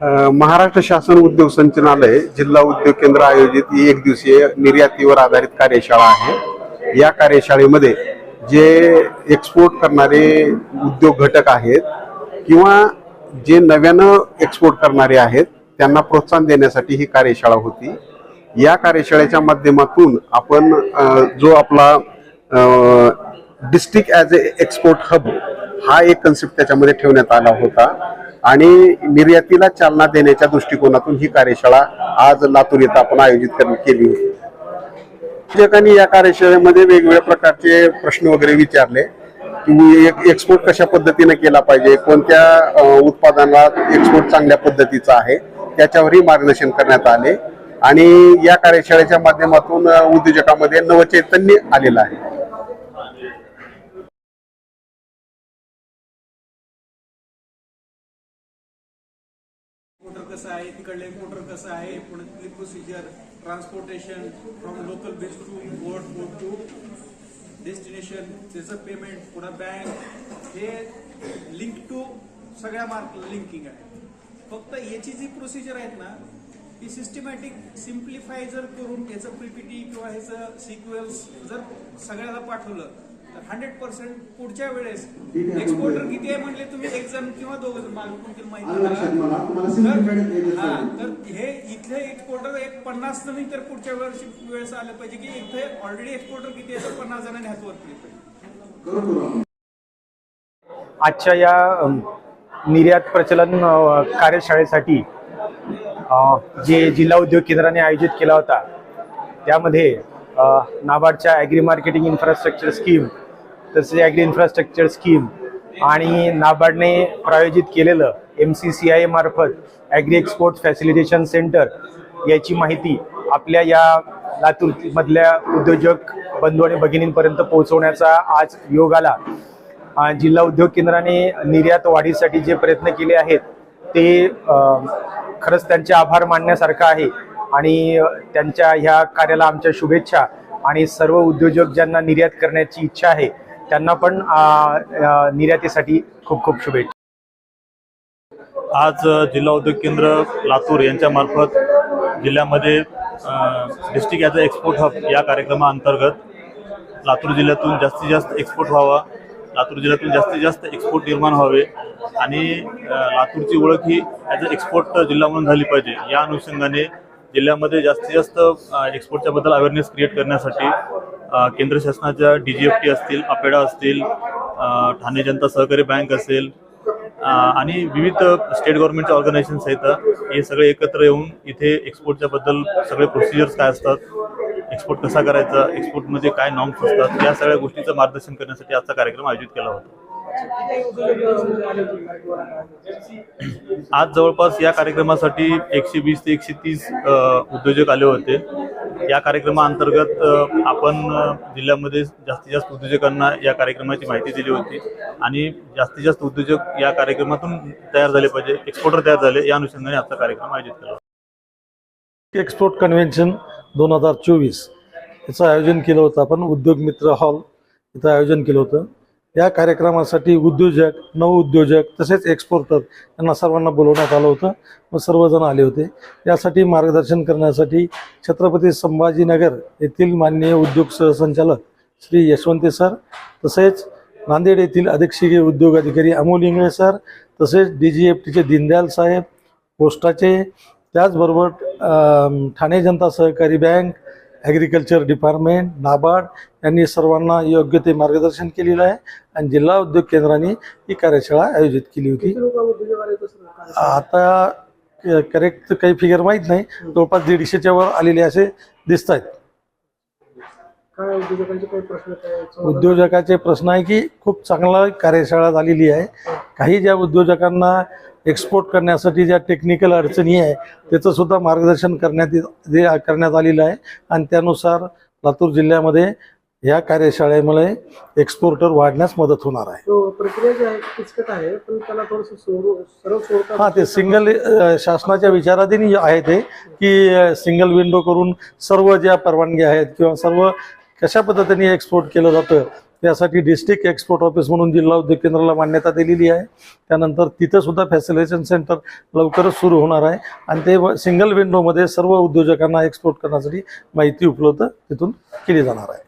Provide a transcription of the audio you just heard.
महाराष्ट्र शासन उद्योग संचालनालय जिल्हा उद्योग केंद्र आयोजित ही एक दिवसीय निर्यातीवर आधारित कार्यशाळा आहे. या कार्यशाळेमध्ये जे एक्सपोर्ट करणारे उद्योग घटक आहेत किंवा जे नव्यानं एक्सपोर्ट करणारे आहेत त्यांना प्रोत्साहन देण्यासाठी ही कार्यशाळा होती. या कार्यशाळेच्या माध्यमातून आपण जो आपला district as a export hub हा एक कन्सेप्ट त्याच्यामध्ये ठेवण्यात आला होता. आणि निर्यातीला चालना देण्याच्या दृष्टिकोनातून ही कार्यशाळा आज लातूर येथे आपण आयोजित कर- केली होती. शिक्षकांनी या कार्यशाळेमध्ये वेगवेगळ्या प्रकारचे प्रश्न वगैरे विचारले. की एक एक्सपोर्ट कशा पद्धतीने केला पाहिजे? कोणत्या उत्पादनाला एक्सपोर्ट चांगल्या पद्धतीचा आहे? त्याच्यावरही मार्गदर्शन करण्यात आले. आणि या कार्यशाळेच्या माध्यमातून उद्योजकामध्ये नवचैतन्य आलेलं आहे. मोटर कसं आहे तिकडले मोटर कसं आहे पुण्यातली procedure transportation from local base to board board to destination त्याचं पेमेंट पुन्हा बँक हे लिंक टू सगळ्या मार्क लिंकिंग आहे. फक्त याची जी प्रोसिजर आहेत ना ती सिस्टमॅटिक सिम्प्लिफाय जर करून याचं पीपीटी किंवा ह्याचं सिक्वेन्स जर सगळ्याला पाठवलं हंड्रेड पर्सेंट पुढच्या वेळेस एक्सपोर्टर किती आहे म्हणले तुम्ही? एक जण किंवा दोघ जण माहिती. तर हा, तर हे इथले एक्सपोर्टर एक पन्नास जणी तर पुढच्या वर्षी वेळेस आलं पाहिजे की इथे ऑलरेडी एक्सपोर्टर किती आहे तर पन्नास जणांनी हात वर केले पाहिजे आजच्या या निर्यात प्रचलन कार्यशाळेसाठी जे जिल्हा उद्योग केंद्राने आयोजित केला होता त्यामध्ये नाबार्डच्या ॲग्री मार्केटिंग इन्फ्रास्ट्रक्चर स्कीम तसेच ॲग्री इन्फ्रास्ट्रक्चर स्कीम आणि नाबार्डने प्रायोजित केलेलं एम सी सी आय मार्फत ॲग्री एक्सपोर्ट फॅसिलिटेशन सेंटर याची माहिती आपल्या या लातूरमधल्या उद्योजक बंधू आणि भगिनींपर्यंत पोहोचवण्याचा आज योग आला. जिल्हा उद्योग केंद्राने निर्यात वाढीसाठी जे प्रयत्न केले आहेत ते खरंच त्यांचे आभार मानण्यासारखं आहे आणि त्यांच्या ह्या कार्याला आमच्या शुभेच्छा आणि सर्व उद्योजक ज्यांना निर्यात करण्याची इच्छा आहे त्यांना पण निर्यातीसाठी खूप खूप शुभेच्छा. आज जिल्हा उद्योग केंद्र लातूर यांच्या मार्फत जिल्ह्यामध्ये district as a export hub या कार्यक्रमाअंतर्गत लातूर जिल्ह्यातून जास्तीत जास्त एक्सपोर्ट व्हावा लातूर जिल्ह्यातून जास्तीत जास्त एक्सपोर्ट निर्माण व्हावे आणि लातूरची ओळख ही ॲज अ एक्सपोर्ट जिल्हा म्हणून झाली पाहिजे. या अनुषंगाने जिल्ह्यामध्ये जास्तीत जास्त एक्सपोर्टच्या बद्दल अवेअरनेस क्रिएट करण्यासाठी केंद्र शासनाच्या डी जी एफ टी असतील अपेडा असतील ठाणे जनता सहकारी बँक असेल आणि विविध स्टेट गव्हर्नमेंटच्या ऑर्गनायझेशन्स आहेत हे सगळे एकत्र येऊन इथे एक्सपोर्टच्या बद्दल सगळे प्रोसिजर्स काय असतात एक्सपोर्ट कसा करायचा एक्सपोर्टमध्ये काय नॉर्म्स असतात या सगळ्या गोष्टीचं मार्गदर्शन करण्यासाठी आजचा कार्यक्रम आयोजित केला होता. आज जवळपास या कार्यक्रमासाठी एकशे वीस ते एकशे तीस उद्योजक आले होते. या कार्यक्रमाअंतर्गत आपण जिल्ह्यामध्ये जास्तीत जास्त उद्योजकांना या कार्यक्रमाची माहिती दिली होती. आणि जास्तीत जास्त उद्योजक या कार्यक्रमातून तयार झाले पाहिजे एक्सपोर्टर तयार झाले या अनुषंगाने आजचा कार्यक्रम आयोजित केला होता. एक्सपोर्ट कन्व्हेन्शन दोन हजार चोवीस. याचं आयोजन केलं होतं आपण. उद्योग मित्र हॉल इथं आयोजन केलं होतं. या कार्यक्रमासाठी उद्योजक नवउद्योजक तसेच एक्सपोर्टर यांना सर्वांना बोलवण्यात आलं होतं. व सर्वजण आले होते. यासाठी मार्गदर्शन करण्यासाठी छत्रपती संभाजीनगर येथील माननीय उद्योग सहसंचालक श्री यशवंते सर तसेच नांदेड येथील अधीक्षकीय उद्योग अधिकारी अमोल इंगळे सर तसेच डी जी एफ टीचे दीनदयाल साहेब पोस्टाचे त्याचबरोबर ठाणे जनता सहकारी बँक ॲग्रिकल्चर डिपार्टमेंट नाबार्ड यांनी सर्वांना योग्य ते मार्गदर्शन केलेलं आहे. आणि जिल्हा उद्योग केंद्राने ही कार्यशाळा आयोजित केली होती. आता करेक्ट काही फिगर माहीत नाही. जवळपास दीडशेच्या वर आलेले असे दिसत आहेत उद्योजकाचे प्रश्न आहे की खूप चांगला कार्यशाळा झालेली आहे. काही ज्या उद्योजकांना एक्सपोर्ट करण्यासाठी ज्या टेक्निकल अडचणी आहे त्याचं सुद्धा मार्गदर्शन करण्यात करण्यात आलेलं आहे. आणि त्यानुसार लातूर जिल्ह्यामध्ये या कार्यशाळेमुळे एक्सपोर्टर वाढण्यास मदत होणार आहे. तो प्रक्रिया जी आहे किचकट आहे पण त्याला थोडस सरळ स्वरूपात हां ते सिंगल शासनाच्या विचाराधीन आहे ते की सिंगल विंडो करून सर्व ज्या परवानगी आहेत किंवा सर्व कशा पद्धतीने एक्सपोर्ट केलं जातं त्यासाठी डिस्ट्रिक्ट एक्सपोर्ट ऑफिस म्हणून जिल्हा उद्योग केंद्राला मान्यता दिलेली आहे. त्यानंतर तिथं सुद्धा फॅसिलिटेशन सेंटर लवकरच सुरू होणार आहे. आणि ते सिंगल विंडोमध्ये सर्व उद्योजकांना एक्सपोर्ट करण्यासाठी माहिती उपलब्ध तिथून केली जाणार आहे.